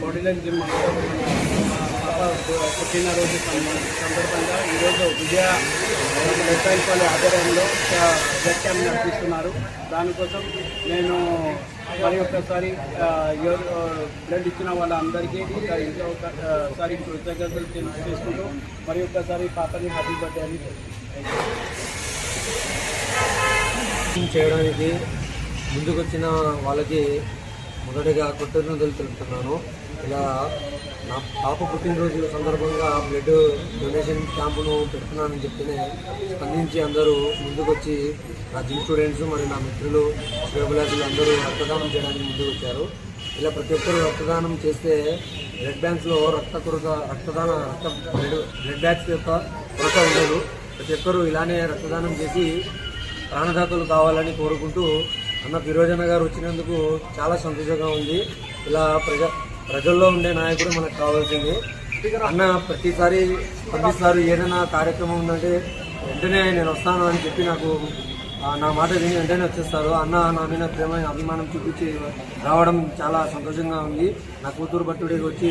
Bodyline gym పుట్టినరోజు సందర్భంగా ఈరోజు విజయ రెస్టారెంట్ ఆధ్వర్యంలో బ్లడ్ క్యాంప్ నడిపిస్తున్నారు. దానికోసం నేను మరి ఒక్కసారి బ్లడ్ ఇచ్చిన వాళ్ళందరికీ ఒక ఇంకా ఒకసారి కృతజ్ఞతలు తెలు- చేసుకుంటూ మరి ఒక్కసారి పాపని హ్యాపీ బర్త్డే అని చేయడానికి ముందుకొచ్చిన వాళ్ళకి మొదటిగా కృతజ్ఞతలు తెలుపుతున్నాను. ఇలా నా పాప పుట్టినరోజు సందర్భంగా బ్లడ్ డొనేషన్ క్యాంపును పెడుతున్నానని చెప్తేనే స్పందించి అందరూ ముందుకొచ్చి నా జిమ్ స్టూడెంట్స్ మరియు నా మిత్రులు శ్రేయభిలాషులు అందరూ రక్తదానం చేయడానికి ముందుకు వచ్చారు ఇలా ప్రతి ఒక్కరూ రక్తదానం చేస్తే బ్లడ్ బ్యాంక్స్లో రక్త కొరత రక్తదాన రక్త బ్లడ్ బ్లడ్ బ్యాంక్స్ యొక్క కొరత ఉండదు. ప్రతి ఒక్కరూ ఇలానే రక్తదానం చేసి ప్రాణదాతలు కావాలని కోరుకుంటూ అన్న ఫిరోజన్న గారు వచ్చినందుకు చాలా సంతోషంగా ఉంది. ఇలా ప్రజ ప్రజల్లో ఉండే నాయకుడు మనకు కావాల్సింది. అన్న ప్రతిసారి స్పందిస్తారు ఏదైనా కార్యక్రమం ఉందంటే వెంటనే నేను వస్తాను అని చెప్పి నాకు నా మాట విని వెంటనే వచ్చేస్తారు. అన్న నా మీద ప్రేమ అభిమానం చూపించి రావడం చాలా సంతోషంగా ఉంది. నా కూతురు బట్టుడికి వచ్చి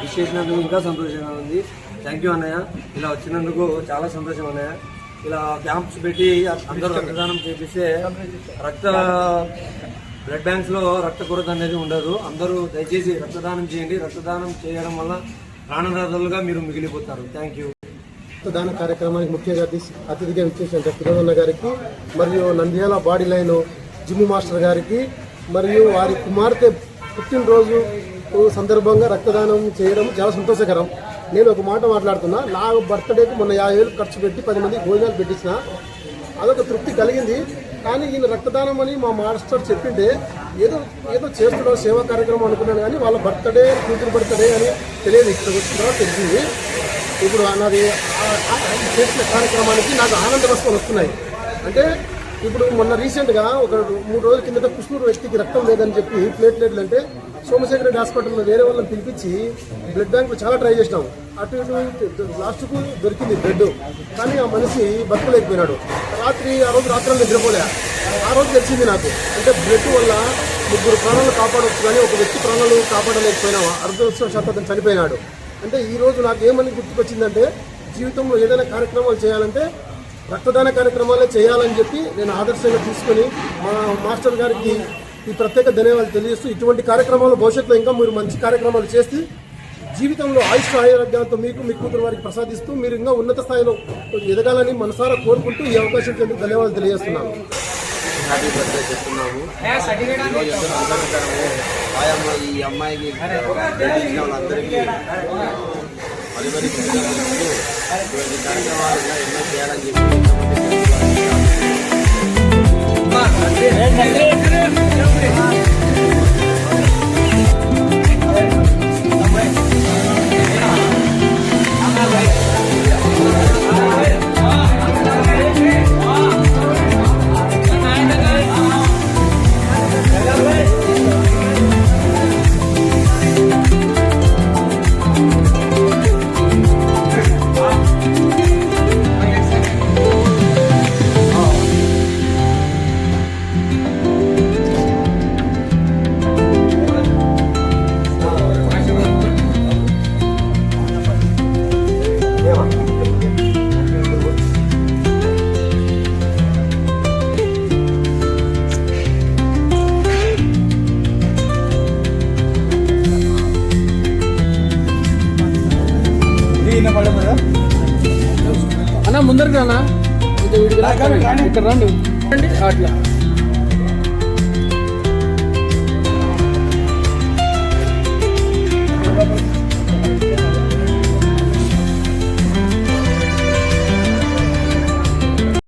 విష్ చేసినందుకు ఇంకా సంతోషంగా ఉంది. థ్యాంక్ యూ అన్నయ్య. ఇలా వచ్చినందుకు చాలా సంతోషం అన్నయ్య. ఇలా క్యాంప్స్ పెట్టి అందరూ రక్తదానం చేపిస్తే రక్త బ్లడ్ బ్యాంక్స్లో రక్త కొరత అనేది ఉండదు. అందరూ దయచేసి రక్తదానం చేయండి. రక్తదానం చేయడం వల్ల ప్రాణదాతలుగా మీరు మిగిలిపోతారు. థ్యాంక్ యూ రక్తదాన కార్యక్రమానికి ముఖ్య అతిథి అతిథిగా విచ్చేసిన ఫిరోజన్న గారికి మరియు Nandyal body line gym master గారికి మరియు వారి కుమార్తె పుట్టినరోజు సందర్భంగా రక్తదానం చేయడం చాలా సంతోషకరం. నేను ఒక మాట మాట్లాడుతున్నా. నా బర్త్డేకి మొన్న యాభై వేలు ఖర్చు పెట్టి పది మందికి భోజనాలు పెట్టించిన. అదొక తృప్తి కలిగింది. కానీ ఈయన రక్తదానం అని మా మాస్టర్ చెప్పింటే ఏదో ఏదో చేస్తున్నాడు సేవా కార్యక్రమం అనుకున్నాను కానీ వాళ్ళ బర్త్డే కూతురు బర్త్డే అని తెలియదు. ఇక్కడ వచ్చిన తెలిసింది. ఇప్పుడు నాది చేసిన కార్యక్రమానికి నాకు ఆనంద వస్తువులు వస్తున్నాయి. అంటే ఇప్పుడు మొన్న రీసెంట్గా ఒక మూడు రోజుల కిందట కృష్ణూరు వ్యక్తికి రక్తం లేదని చెప్పి ప్లేట్లెట్లు అంటే సోమశేఖర రెడ్డి హాస్పిటల్లో వేరే వాళ్ళని పిలిపించి బ్లడ్ బ్యాంకులో చాలా ట్రై చేసినాం. అటు ఇటు లాస్ట్కు దొరికింది బ్లడ్. కానీ ఆ మనిషి బతకలేకపోయినాడు. రాత్రి ఆ రోజు రాత్రి నిద్రపోలే. ఆ రోజు తెలిసింది నాకు. అంటే బ్లడ్ వల్ల ముగ్గురు ప్రాణాలు కాపాడవచ్చు కానీ ఒక వ్యక్తి ప్రాణాలు కాపాడలేకపోయినా అర్ధశాతం అతను చనిపోయినాడు. అంటే ఈ రోజు నాకు ఏమని గుర్తుకొచ్చిందంటే జీవితంలో ఏదైనా కార్యక్రమాలు చేయాలంటే రక్తదాన కార్యక్రమాలే చేయాలని చెప్పి నేను ఆదర్శంగా తీసుకొని మా మాస్టర్ గారికి ఈ ప్రత్యేక ధన్యవాదాలు తెలియజేస్తూ ఇటువంటి కార్యక్రమాలు భవిష్యత్తులో ఇంకా మీరు మంచి కార్యక్రమాలు చేసి జీవితంలో ఆయుష్ ఆరోగ్యాలతో మీకు మీ కూతురు వారికి ప్రసాదిస్తూ మీరు ఇంకా ఉన్నత స్థాయిలో ఎదగాలని మనసారా కోరుకుంటూ ఈ అవకాశం కింద ధన్యవాదాలు తెలియజేస్తున్నాను. హ్యాపీ బర్త్డే చెప్తున్నాము. ఈ అమ్మాయికి వాళ్ళందరికీ ఇటువంటి కార్యక్రమాలు ఎన్నో చేయాలని చెప్పి అన్న ఇక్కడ రండి అట్లా.